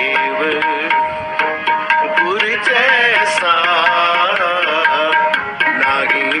ਦੇਵ ਗੁਰ ਜੈਸਾ ਨਾਹੀ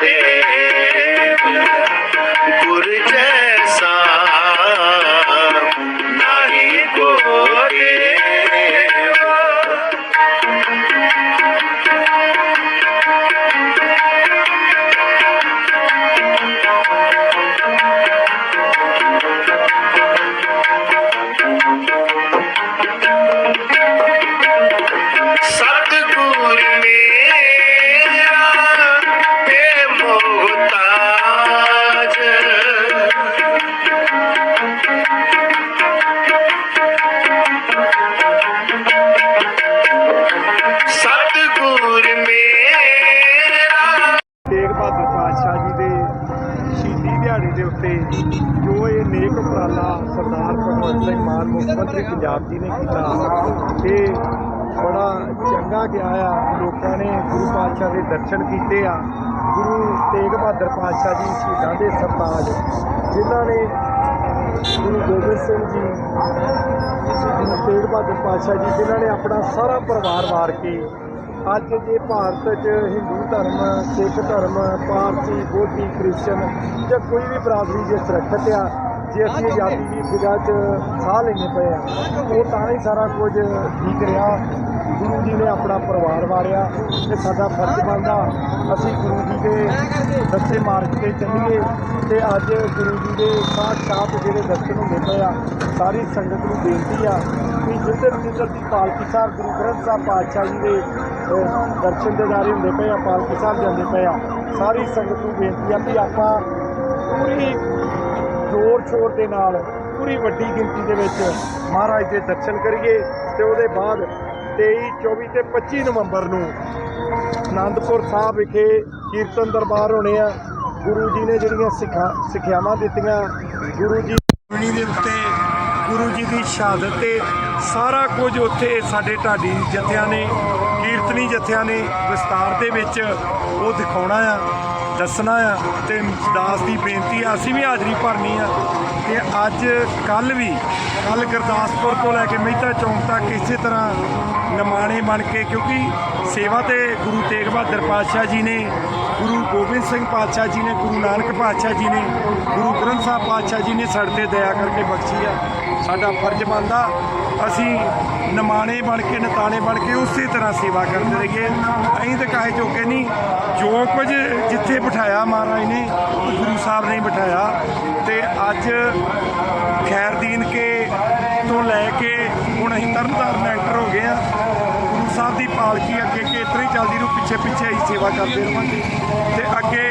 Hey. ਭਗਵੰਤ ਸਿੰਘ ਮੁੱਖ ਮੰਤਰੀ ਪੰਜਾਬ ਜੀ ਨੇ ਕੀਤਾ। ਇਹ ਬੜਾ ਚੰਗਾ ਗਿਆ ਆ। ਲੋਕਾਂ ਨੇ ਗੁਰੂ ਪਾਤਸ਼ਾਹ ਦੇ ਦਰਸ਼ਨ ਕੀਤੇ ਆ। ਗੁਰੂ ਤੇਗ ਬਹਾਦਰ ਪਾਤਸ਼ਾਹ ਜੀ ਸ਼ਹੀਦਾਂ ਦੇ ਸਰਤਾਜ, ਜਿਨ੍ਹਾਂ ਨੇ ਗੁਰੂ ਗੋਬਿੰਦ ਸਿੰਘ ਜੀ, ਗੁਰੂ ਤੇਗ ਬਹਾਦਰ ਪਾਤਸ਼ਾਹ ਜੀ, ਜਿਨ੍ਹਾਂ ਨੇ ਆਪਣਾ ਸਾਰਾ ਪਰਿਵਾਰ ਵਾਰ ਕੇ ਅੱਜ ਜੇ ਭਾਰਤ 'ਚ ਹਿੰਦੂ ਧਰਮ, ਸਿੱਖ ਧਰਮ, ਪਾਰਸੀ, ਬੋਧੀ ਕ੍ਰਿਸਚਨ ਜਾਂ ਕੋਈ ਵੀ ਬਰਾਦਰੀ ਜੇ ਸੁਰੱਖਿਅਤ ਆ ਜੇ ਅਸੀਂ ਆਜ਼ਾਦੀ ਦੀ ਫਿਜ਼ਾ 'ਚ ਸਾਹ ਲੈਣੇ ਪਏ ਆ ਉਹ ਤਾਂ ਹੀ ਸਾਰਾ ਕੁਝ ਠੀਕ ਰਿਹਾ। ਗੁਰੂ ਜੀ ਨੇ ਆਪਣਾ ਪਰਿਵਾਰ ਵਾਰਿਆ ਤੇ ਸਾਡਾ ਫਰਜ਼ ਬਣਦਾ ਅਸੀਂ ਗੁਰੂ ਜੀ ਦੇ ਦੱਸੇ ਮਾਰਗ ਤੇ ਚੱਲੀਏ ਤੇ ਅੱਜ ਗੁਰੂ ਜੀ ਦੇ ਸਾਖਾਤ ਜਿਹੜੇ ਦਰਸ਼ਨ ਹੁੰਦੇ ਪਏ ਆ ਸਾਰੀ ਸੰਗਤ ਨੂੰ ਬੇਨਤੀ ਆ ਕਿ ਜਿੱਧਰ ਜਿੱਧਰ ਦੀ ਪਾਲਕੀ ਸਾਹਿਬ ਗੁਰੂ ਗ੍ਰੰਥ ਸਾਹਿਬ ਪਾਤਸ਼ਾਹ ਜੀ ਦੇ ਦਰਸ਼ਨ ਦਿਦਾਰੇ ਹੁੰਦੇ ਪਏ ਆ ਪਾਲਕੀ ਸਾਹਿਬ ਜਾਂਦੇ ਪਏ ਆ ਸਾਰੀ ਸੰਗਤ ਨੂੰ ਬੇਨਤੀ ਆ ਕਿ ਆਪਾਂ ਪੂਰੀ ਜ਼ੋਰ ਸ਼ੋਰ ਦੇ ਨਾਲ, ਪੂਰੀ ਵੱਡੀ ਗਿਣਤੀ ਦੇ ਵਿੱਚ ਮਹਾਰਾਜ ਦੇ ਦਰਸ਼ਨ ਕਰੀਏ ਤੇ ਉਹਦੇ ਬਾਅਦ 23 24 ਤੇ 25 ਨਵੰਬਰ ਨੂੰ ਆਨੰਦਪੁਰ ਸਾਹਿਬ ਵਿਖੇ ਕੀਰਤਨ ਦਰਬਾਰ ਹੋਣੇ ਆ। ਗੁਰੂ ਜੀ ਨੇ ਜਿਹੜੀਆਂ ਸਿੱਖਾ, ਸਿੱਖਿਆਵਾਂ ਦਿੱਤੀਆਂ, ਗੁਰੂ ਜੀ ਦੇ ਉੱਤੇ, ਗੁਰੂ ਜੀ ਦੀ ਸ਼ਹਾਦਤ ਤੇ ਸਾਰਾ ਕੁਝ ਉੱਥੇ ਸਾਡੇ ਢਾਡੀ ਜਥਿਆਂ ਨੇ ਕੀਰਤਨੀ ਜਥਿਆਂ ਨੇ ਵਿਸਤਾਰ ਦੇ ਵਿੱਚ ਉਹ ਦਿਖਾਉਣਾ ਆ, ਦੱਸਣਾ ਆ ਤੇ ਦਾਸ ਦੀ ਬੇਨਤੀ ਆ, ਅਸੀਂ ਵੀ ਹਾਜ਼ਰੀ ਭਰਨੀ ਆ ਤੇ ਅੱਜ ਕੱਲ ਵੀ, ਕੱਲ ਗੁਰਦਾਸਪੁਰ ਤੋਂ ਲੈ ਕੇ ਮਹਿਤਾ ਚੌਂਕ ਤੱਕ ਇਸੇ ਤਰ੍ਹਾਂ ਨਮਾਣੇ ਬਣ ਕੇ ਕਿਉਂਕਿ ਸੇਵਾ ਤੇ ਗੁਰੂ ਤੇਗ ਬਹਾਦਰ ਪਾਤਸ਼ਾਹ ਜੀ ਨੇ ਗੁਰੂ ਗੋਬਿੰਦ ਸਿੰਘ ਪਾਤਸ਼ਾਹ ਜੀ ਨੇ, ਗੁਰੂ ਨਾਨਕ ਪਾਤਸ਼ਾਹ ਜੀ ਨੇ, ਗੁਰੂ ਗ੍ਰੰਥ ਸਾਹਿਬ ਪਾਤਸ਼ਾਹ ਜੀ ਨੇ ਸਾਡੇ ਤੇ ਦਇਆ ਕਰਕੇ ਬਖਸ਼ੀ ਆ। ਸਾਡਾ ਫਰਜ਼ ਬਣਦਾ, ਅਸੀਂ ਨਮਾਣੇ ਬਣ ਕੇ, ਨਤਾਣੇ ਬਣ ਕੇ ਉਸੇ ਤਰ੍ਹਾਂ ਸੇਵਾ ਕਰਦੇ ਰਹੀਏ। ਅਸੀਂ ਤਾਂ ਕਾਹੇ ਚੋਕੇ ਨਹੀਂ। ਜੋ ਕੁਝ ਜਿੱਥੇ ਬਿਠਾਇਆ ਮਹਾਰਾਜ ਨੇ ਗੁਰੂ ਸਾਹਿਬ ਨੇ ਬਿਠਾਇਆ। ਤੇ ਅੱਜ ਖੈਰਦੀਨ ਕੇ ਤੋਂ ਲੈ ਕੇ ਹੁਣ ਅਸੀਂ ਤਰਨਤਾਰਨ ਐਂਟਰ ਹੋ ਗਏ ਆ। ਸਾਹਿਬ ਦੀ ਪਾਲਕੀ ਅੱਗੇ ਕਿ ਇਤਰੀ ਚੱਲਦੀ ਨੂੰ ਪਿੱਛੇ ਪਿੱਛੇ ਅਸੀਂ ਸੇਵਾ ਕਰਦੇ ਰਵਾਂਗੇ। ਤੇ ਅੱਗੇ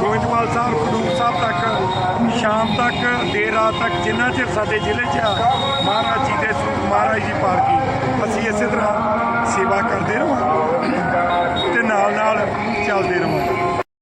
ਗੋਇੰਦਵਾਲ ਸਾਹਿਬ, ਖਡੂਰ ਸਾਹਿਬ ਤੱਕ, ਸ਼ਾਮ ਤੱਕ, ਦੇਰ ਰਾਤ ਤੱਕ, ਜਿੰਨਾ ਚਿਰ ਸਾਡੇ ਜ਼ਿਲ੍ਹੇ 'ਚ ਆ, ਮਹਾਰਾਜ ਜੀ ਦੇ ਸਰੂਪ ਮਹਾਰਾਜ ਦੀ ਪਾਲਕੀ, ਅਸੀਂ ਇਸੇ ਤਰ੍ਹਾਂ ਸੇਵਾ ਕਰਦੇ ਰਵਾਂਗੇ ਤੇ ਨਾਲ ਨਾਲ ਚੱਲਦੇ ਰਵਾਂਗੇ।